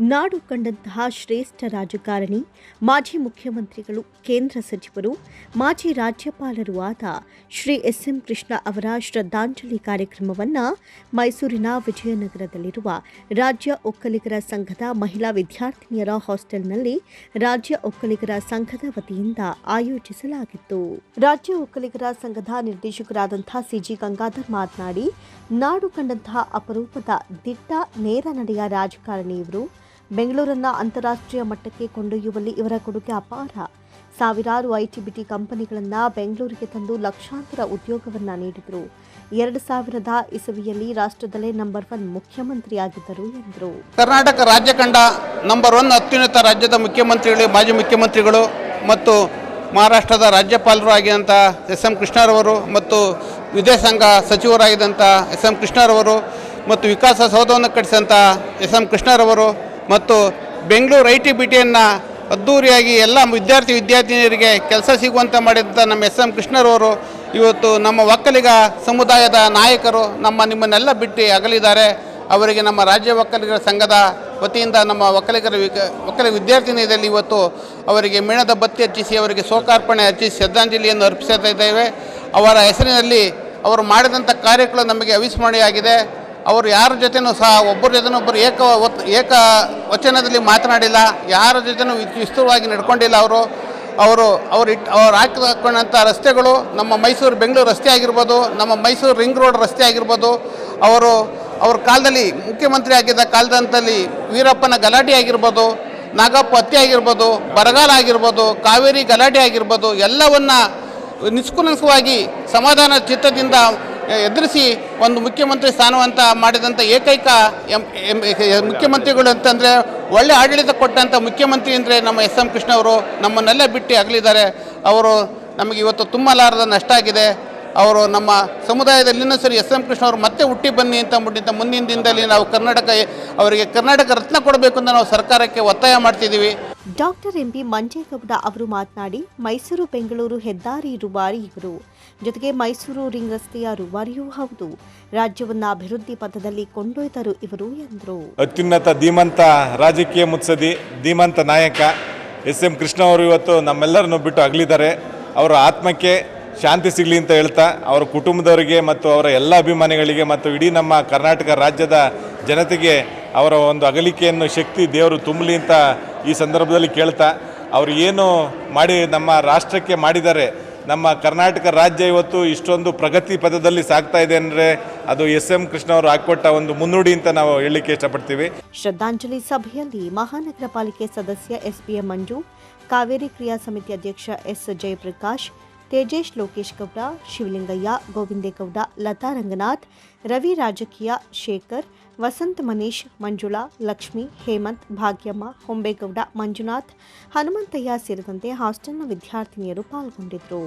ನಾಡು ಕಂಡಂತಹ ಶ್ರೇಷ್ಠ ರಾಜಕಾರಣಿ, ಮಾಜಿ ಮುಖ್ಯಮಂತ್ರಿಗಳು, ಕೇಂದ್ರ ಸಚಿವರು, ಮಾಜಿ ರಾಜ್ಯಪಾಲರು ಆದ ಶ್ರೀ ಎಸ್ ಎಂ ಕೃಷ್ಣ ಅವರ ಶ್ರದ್ಧಾಂಜಲಿ ಕಾರ್ಯಕ್ರಮವನ್ನು ಮೈಸೂರಿನ ವಿಜಯನಗರದಲ್ಲಿರುವ ರಾಜ್ಯ ಒಕ್ಕಲಿಗರ ಸಂಘದ ಮಹಿಳಾ ವಿದ್ಯಾರ್ಥಿನಿಯರ ಹಾಸ್ಟೆಲ್ನಲ್ಲಿ ರಾಜ್ಯ ಒಕ್ಕಲಿಗರ ಸಂಘದ ವತಿಯಿಂದ ಆಯೋಜಿಸಲಾಗಿತ್ತು. ರಾಜ್ಯ ಒಕ್ಕಲಿಗರ ಸಂಘದ ನಿರ್ದೇಶಕರಾದಂತಹ ಸಿಜಿ ಗಂಗಾಧರ್ ಮಾತನಾಡಿ, ನಾಡು ಕಂಡಂತಹ ಅಪರೂಪದ ದಿಟ್ಟ ನೇರ ನಡೆಯ ರಾಜಕಾರಣಿ ಇವರು ಬೆಂಗಳೂರನ್ನ ಅಂತಾರಾಷ್ಟ್ರೀಯ ಮಟ್ಟಕ್ಕೆ ಕೊಂಡೊಯ್ಯುವಲ್ಲಿ ಇವರ ಕೊಡುಗೆ ಅಪಾರ. ಸಾವಿರಾರು ಐಟಿ ಬಿಟಿ ಕಂಪನಿಗಳನ್ನು ಬೆಂಗಳೂರಿಗೆ ತಂದು ಲಕ್ಷಾಂತರ ಉದ್ಯೋಗವನ್ನ ನೀಡಿದರು. ಎರಡು ಸಾವಿರದ ಇಸವಿಯಲ್ಲಿ ರಾಷ್ಟ್ರದಲ್ಲೇ ನಂಬರ್ ಒನ್ ಮುಖ್ಯಮಂತ್ರಿಯಾಗಿದ್ದರು ಎಂದರು. ಕರ್ನಾಟಕ ರಾಜ್ಯ ಕಂಡ ನಂಬರ್ ಒನ್ ಅತ್ಯುನ್ನತ ರಾಜ್ಯದ ಮುಖ್ಯಮಂತ್ರಿಗಳು, ಮಾಜಿ ಮುಖ್ಯಮಂತ್ರಿಗಳು ಮತ್ತು ಮಹಾರಾಷ್ಟ್ರದ ರಾಜ್ಯಪಾಲರು ಆಗಿದಂಥ ಎಸ್ ಎಂ ಕೃಷ್ಣರವರು ಮತ್ತು ವಿದೇಶಾಂಗ ಸಚಿವರಾಗಿದ್ದಂಥ ಎಸ್ ಎಂ ಕೃಷ್ಣರವರು ಮತ್ತು ವಿಕಾಸ ಸೌಧವನ್ನು ಕಟ್ಟಿಸಿದಂಥ ಎಸ್ ಎಂ ಕೃಷ್ಣರವರು ಮತ್ತು ಬೆಂಗಳೂರು ಐ ಟಿ ಬಿ ಟಿಯನ್ನು ಅದ್ಧೂರಿಯಾಗಿ ಎಲ್ಲ ವಿದ್ಯಾರ್ಥಿ ವಿದ್ಯಾರ್ಥಿನಿಯರಿಗೆ ಕೆಲಸ ಸಿಗುವಂತೆ ಮಾಡಿದಂಥ ನಮ್ಮ ಎಸ್ ಎಂ ಕೃಷ್ಣರವರು, ಇವತ್ತು ನಮ್ಮ ಒಕ್ಕಲಿಗ ಸಮುದಾಯದ ನಾಯಕರು ನಮ್ಮ ನಿಮ್ಮನ್ನೆಲ್ಲ ಬಿಟ್ಟು ಅಗಲಿದ್ದಾರೆ. ಅವರಿಗೆ ನಮ್ಮ ರಾಜ್ಯ ಒಕ್ಕಲಿಗರ ಸಂಘದ ವತಿಯಿಂದ ನಮ್ಮ ಒಕ್ಕಲಿಗರ ಒಕ್ಕಲಿಗ ವಿದ್ಯಾರ್ಥಿನಿಯದಲ್ಲಿ ಇವತ್ತು ಅವರಿಗೆ ಮೇಣದ ಬತ್ತಿ ಹಚ್ಚಿಸಿ ಅವರಿಗೆ ಶೋಕಾರ್ಪಣೆ ಹಚ್ಚಿಸಿ ಶ್ರದ್ಧಾಂಜಲಿಯನ್ನು ಅರ್ಪಿಸುತ್ತಿದ್ದೇವೆ ಅವರ ಹೆಸರಿನಲ್ಲಿ ಅವರು ಮಾಡಿದಂಥ ಕಾರ್ಯಗಳು ನಮಗೆ ಅವಿಸ್ಮರಣೀಯವಾಗಿದೆ. ಅವರು ಯಾರ ಜೊತೆನೂ ಸಹ ಒಬ್ಬರ ಜೊತೆನೂ ಒಬ್ಬರು ಏಕ ಏಕ ವಚನದಲ್ಲಿ ಮಾತನಾಡಿಲ್ಲ, ಯಾರ ಜೊತೆನೂ ವಿಸ್ತೃತವಾಗಿ ನಡ್ಕೊಂಡಿಲ್ಲ ಅವರು. ಅವರು, ಅವ್ರು ಇಟ್ಟು ಅವ್ರು ಹಾಕಿಕೊಂಡಂಥ ರಸ್ತೆಗಳು ನಮ್ಮ ಮೈಸೂರು ಬೆಂಗಳೂರು ರಸ್ತೆ ಆಗಿರ್ಬೋದು, ನಮ್ಮ ಮೈಸೂರು ರಿಂಗ್ ರೋಡ್ ರಸ್ತೆ ಆಗಿರ್ಬೋದು. ಅವರು, ಅವ್ರ ಕಾಲದಲ್ಲಿ ಮುಖ್ಯಮಂತ್ರಿ ಆಗಿದ್ದ ಕಾಲದಂತಲ್ಲಿ ವೀರಪ್ಪನ ಗಲಾಟೆ ಆಗಿರ್ಬೋದು, ನಾಗಪ್ಪ ಹತ್ಯೆ ಆಗಿರ್ಬೋದು, ಬರಗಾಲ ಆಗಿರ್ಬೋದು, ಕಾವೇರಿ ಗಲಾಟೆ ಆಗಿರ್ಬೋದು, ಎಲ್ಲವನ್ನ ನಿಷ್ಕುಲಂಕವಾಗಿ ಸಮಾಧಾನ ಚಿತ್ತದಿಂದ ಎದುರಿಸಿ ಒಂದು ಮುಖ್ಯಮಂತ್ರಿ ಸ್ಥಾನವಂತ ಮಾಡಿದಂಥ ಏಕೈಕ ಎಂ ಮುಖ್ಯಮಂತ್ರಿಗಳು ಅಂತಂದರೆ ಒಳ್ಳೆ ಆಡಳಿತ ಕೊಟ್ಟಂಥ ಮುಖ್ಯಮಂತ್ರಿ ಅಂದರೆ ನಮ್ಮ ಎಸ್ ಎಂ ಕೃಷ್ಣ ಅವರು ನಮ್ಮನ್ನೆಲ್ಲ ಬಿಟ್ಟು ಅಗಲಿದ್ದಾರೆ. ಅವರು ನಮಗೆ ಇವತ್ತು ತುಂಬಲಾರದ ನಷ್ಟ ಆಗಿದೆ. ಅವರು ನಮ್ಮ ಸಮುದಾಯದಲ್ಲಿ ಇನ್ನೂ ಸರಿ ಎಸ್ ಎಂ ಕೃಷ್ಣ ಅವರು ಮತ್ತೆ ಹುಟ್ಟಿ ಬನ್ನಿ ಅಂತ ಮುಟ್ಟಿದ್ದ ಮುಂದಿನ ದಿನದಲ್ಲಿ ನಾವು ಕರ್ನಾಟಕ, ಅವರಿಗೆ ಕರ್ನಾಟಕ ರತ್ನ ಕೊಡಬೇಕು ಅಂತ ನಾವು ಸರ್ಕಾರಕ್ಕೆ ಒತ್ತಾಯ ಮಾಡ್ತಿದ್ದೀವಿ. ಡಾಕ್ಟರ್ ಎಂ ಬಿ ಮಂಜೇಗೌಡ ಅವರು ಮಾತನಾಡಿ, ಮೈಸೂರು ಬೆಂಗಳೂರು ಹೆದ್ದಾರಿ ರುಬಾರಿ ಇವರು. ಜೊತೆಗೆ ಮೈಸೂರು ರಿಂಗ್ ರಸ್ತೆಯ ರೂವಾರಿಯೂ ಹೌದು. ರಾಜ್ಯವನ್ನ ಅಭಿವೃದ್ಧಿ ಪಥದಲ್ಲಿ ಕೊಂಡೊಯ್ದರು ಇವರು ಎಂದರು. ಅತ್ಯುನ್ನತ ಧೀಮಂತ ರಾಜಕೀಯ ಮುತ್ಸದಿ ಧೀಮಂತ ನಾಯಕ ಎಸ್ ಎಂ ಕೃಷ್ಣ ಅವರು ಇವತ್ತು ನಮ್ಮೆಲ್ಲರನ್ನು ಬಿಟ್ಟು ಅಗಲಿದ್ದಾರೆ. ಅವರ ಆತ್ಮಕ್ಕೆ ಶಾಂತಿ ಸಿಗಲಿ ಅಂತ ಹೇಳ್ತಾ, ಅವರ ಕುಟುಂಬದವರಿಗೆ ಮತ್ತು ಅವರ ಎಲ್ಲ ಅಭಿಮಾನಿಗಳಿಗೆ ಮತ್ತು ಇಡೀ ನಮ್ಮ ಕರ್ನಾಟಕ ರಾಜ್ಯದ ಜನತೆಗೆ ಅವರ ಒಂದು ಅಗಲಿಕೆಯನ್ನು ಶಕ್ತಿ, ದೇವರು ತುಂಬಲಿ ಅಂತ ಈ ಸಂದರ್ಭದಲ್ಲಿ ಕೇಳ್ತಾ, ಅವರು ಏನು ಮಾಡಿ ನಮ್ಮ ರಾಷ್ಟ್ರಕ್ಕೆ ಮಾಡಿದ್ದಾರೆ, ನಮ್ಮ ಕರ್ನಾಟಕ ರಾಜ್ಯ ಇವತ್ತು ಇಷ್ಟೊಂದು ಪ್ರಗತಿ ಪದದಲ್ಲಿ ಸಾಗ್ತಾ ಇದೆ ಅಂದರೆ ಅದು ಎಸ್ ಎಂ ಕೃಷ್ಣ ಅವರು ಹಾಕ್ಕೊಟ್ಟ ಒಂದು ಮುನ್ನುಡಿ ಅಂತ ನಾವು ಹೇಳಲಿಕ್ಕೆ ಇಷ್ಟಪಡ್ತೀವಿ. ಶ್ರದ್ಧಾಂಜಲಿ ಸಭೆಯಲ್ಲಿ ಮಹಾನಗರ ಪಾಲಿಕೆ ಸದಸ್ಯ ಎಸ್ ಮಂಜು, ಕಾವೇರಿ ಕ್ರಿಯಾ ಸಮಿತಿ ಅಧ್ಯಕ್ಷ ಎಸ್ ಜಯಪ್ರಕಾಶ್ ತೇಜೇಶ್ ಲೋಕೇಶ್ ಗೌಡ, ಶಿವಲಿಂಗಯ್ಯ ಗೋವಿಂದೇಗೌಡ ಲತಾ ರಂಗನಾಥ್, ರವಿ ರಾಜಕೀಯ, ಶೇಖರ್, ವಸಂತ್ ಮನೀಶ್, ಮಂಜುಳಾ, ಲಕ್ಷ್ಮಿ, ಹೇಮಂತ್, ಭಾಗ್ಯಮ್ಮ, ಹೊಂಬೇಗೌಡ, ಮಂಜುನಾಥ್, ಹನುಮಂತಯ್ಯ ಸೇರಿದಂತೆ ಹಾಸ್ಟೆಲ್ನ ವಿದ್ಯಾರ್ಥಿನಿಯರು ಪಾಲ್ಗೊಂಡಿದ್ದರು.